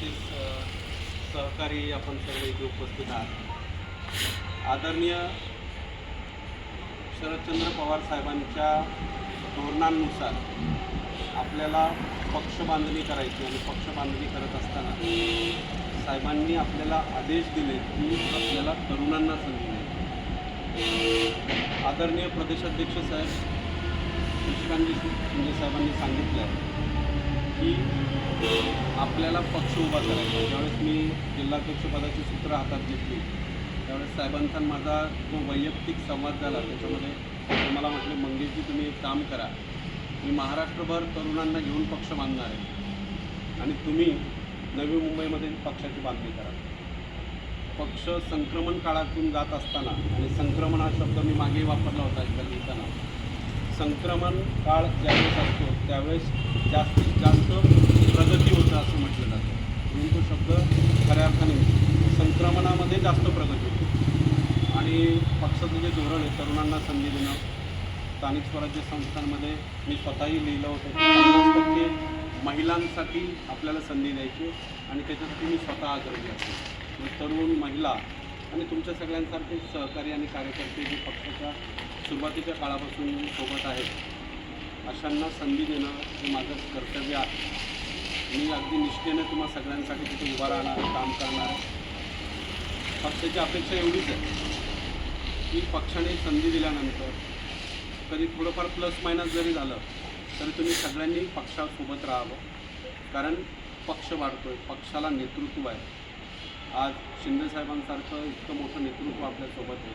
तसेच सहकारी आपण सर्व इथे उपस्थित आहात. आदरणीय शरदचंद्र पवार साहेबांच्या धोरणांनुसार आपल्याला पक्ष बांधणी करायची आणि पक्ष बांधणी करत असताना साहेबांनी आपल्याला आदेश दिले की आपल्याला तरुणांना संधी द्यायची आदरणीय प्रदेशाध्यक्ष साहेब निष्कांतजी शिंदे साहेबांनी सांगितलं की आपल्याला पक्ष उभा करायचा. ज्यावेळेस मी जिल्हाध्यक्षपदाची सूत्र हातात घेतली त्यावेळेस साहेबांचा माझा जो वैयक्तिक संवाद झाला त्याच्यामध्ये मला म्हटले मंगेशजी तुम्ही एक काम करा. मी महाराष्ट्रभर तरुणांना घेऊन पक्ष बांधणार आहे आणि तुम्ही नवी मुंबईमध्ये पक्षाची बांधणी करा. पक्ष संक्रमण काळातून जात असताना आणि संक्रमण हा शब्द मी मागे वापरला होता एकदा लिहिताना संक्रमण काळ ज्यावेळेस असतो त्यावेळेस जास्तीत जास्त प्रगती होतं असं म्हटलं जातं. म्हणून तो शब्द खऱ्या अर्थाने संक्रमणामध्ये जास्त प्रगती होते. आणि पक्षाचं जे धोरण आहे तरुणांना संधी देणं स्थानिक स्वराज्य संस्थांमध्ये मी स्वतःही लिहिलं होतं पन्नास टक्के महिलांसाठी आपल्याला संधी द्यायची आणि त्याच्यासाठी मी स्वतः आग्रही असतो तरुण महिला आणि तुमच्या सगळ्यांसारखे सहकारी आणि कार्यकर्ते जे पक्षाच्या सुरुवातीच्या काळापासून सोबत आहेत अशांना संधी देणं हे माझं कर्तव्य आहे. मी अगदी निष्ठेनं तुम्हा सगळ्यांसाठी तिथे उभा राहणार काम करणार पक्षाची अपेक्षा एवढीच आहे की पक्षाने संधी दिल्यानंतर कधी थोडंफार प्लस मायनस जरी झालं तरी तुम्ही सगळ्यांनी पक्षासोबत राहावं. कारण पक्ष वाढतो आहे पक्षाला नेतृत्व आहे. आज शिंदेसाहेबांसारखं इतकं मोठं नेतृत्व आपल्यासोबत आहे.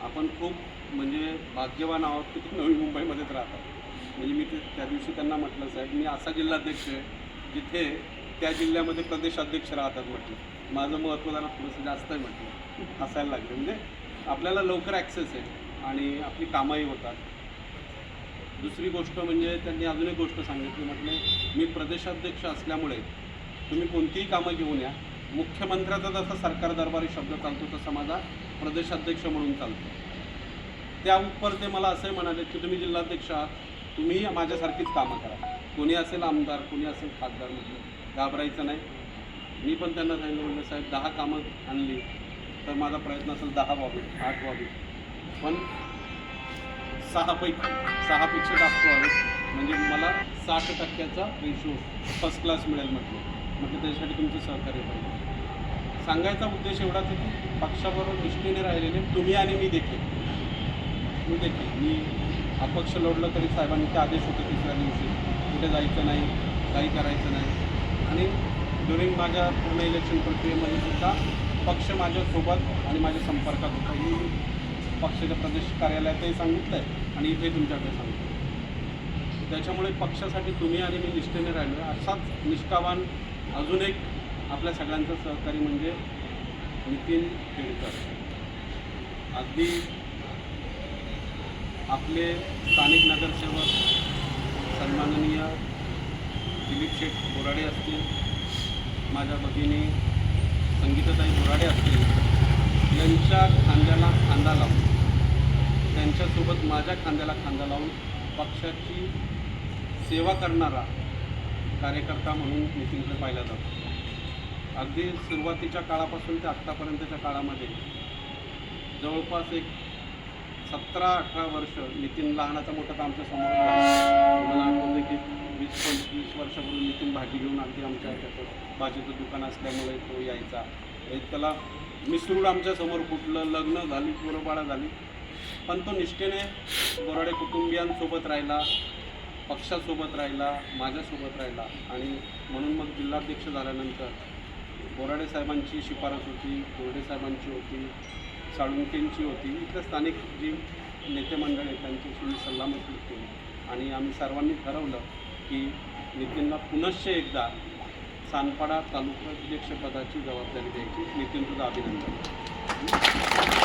आपण खूप म्हणजे भाग्यवान आहोत की ते नवी मुंबईमध्येच राहतात. म्हणजे मी ते त्या दिवशी त्यांना म्हटलं साहेब मी असा जिल्हाध्यक्ष आहे जिथे त्या जिल्ह्यामध्ये प्रदेशाध्यक्ष राहतात म्हटलं. माझं महत्त्व त्यांना थोडंसं जास्त आहे म्हटलं. असायला लागलं. म्हणजे आपल्याला लवकर ॲक्सेस आहे आणि आपली कामंही होतात. दुसरी गोष्ट म्हणजे त्यांनी अजून एक गोष्ट सांगितली म्हटले मी प्रदेशाध्यक्ष असल्यामुळे तुम्ही कोणतीही कामं घेऊन या. मुख्यमंत्र्याचा जसा सरकार दरबारी शब्द चालतो तसा माझा प्रदेशाध्यक्ष म्हणून चालतो. त्या उपर ते मला असंही म्हणाले की तुम्ही जिल्हाध्यक्ष आहात तुम्ही माझ्यासारखीच कामं करा. कोणी असेल आमदार कोणी असेल खासदार म्हटलं घाबरायचं नाही. मी पण त्यांना सांगितलं म्हटलं साहेब दहा कामं आणली तर माझा प्रयत्न असेल दहा व्हावी आठ व्हावी. पण सहापैकी सहापेक्षा जास्त व्हावे. म्हणजे मला साठ टक्क्याचा रेशो फर्स्ट क्लास मिळेल म्हटलं. म्हटलं त्याच्यासाठी तुमचं सहकार्य पाहिजे. सांगायचा उद्देश एवढाच आहे की पक्षाबरोबर निष्ठेने राहिलेले तुम्ही आणि मी देखील. मी देखील. मी अपक्ष लढलं तरी साहेबांनी ते आदेश होते तिसऱ्या दिवशी. कुठे जायचं नाही काही करायचं नाही. आणि ड्युरिंग माझ्या पूर्ण इलेक्शन प्रक्रियेमध्ये सुद्धा पक्ष माझ्यासोबत आणि माझ्या संपर्कात होता. मी पक्षाच्या प्रदेश कार्यालयातही सांगितलं आहे आणि इथे तुमच्याकडे सांगतो त्याच्यामुळे पक्षासाठी तुम्ही आणि मी निष्ठेने राहिलो. असाच निष्ठावान अजून एक आपल्या सगळ्यांचं सहकारी म्हणजे नितीन केळकर. अगदी आपले स्थानिक नगरसेवक सन्माननीय दिलीप शेठ बोराडे असतील माझ्या भगिनी संगीताताई बोराडे असतील यांच्या खांद्याला खांदा लावून त्यांच्यासोबत माझ्या खांद्याला खांदा लावून पक्षाची सेवा करणारा कार्यकर्ता म्हणून नितीनकडे पाहिला जातो. अगदी सुरुवातीच्या काळापासून ते आत्तापर्यंतच्या काळामध्ये जवळपास एक सतरा अठरा वर्ष नितीन लहानाचा मोठा तर आमच्यासमोर मला आठवतं की वीस पंचवीस वर्षापूर्वी नितीन भाजी घेऊन अगदी आमच्या ह्याच्यात भाजीचं दुकान असल्यामुळे तो यायचा. एक त्याला मिसरूड आमच्यासमोर फुटलं लग्न झाली पुरबाळा झाली. पण तो निष्ठेने बोराडे कुटुंबियांसोबत राहिला. पक्षासोबत राहिला माझ्यासोबत राहिला आणि म्हणून मग जिल्हाध्यक्ष झाल्यानंतर बोराडे साहेबांची शिफारस होती बोर्डे साहेबांची होती साळुंकेंची होती. इथल्या स्थानिक जी नेते मंडळ आहेत त्यांच्याशी मी सल्लामसलत केली. आणि आम्ही सर्वांनी ठरवलं की नितीनला पुनश्च एकदा सानपाडा तालुका अध्यक्षपदाची जबाबदारी द्यायची. नितीन तुझं अभिनंदन.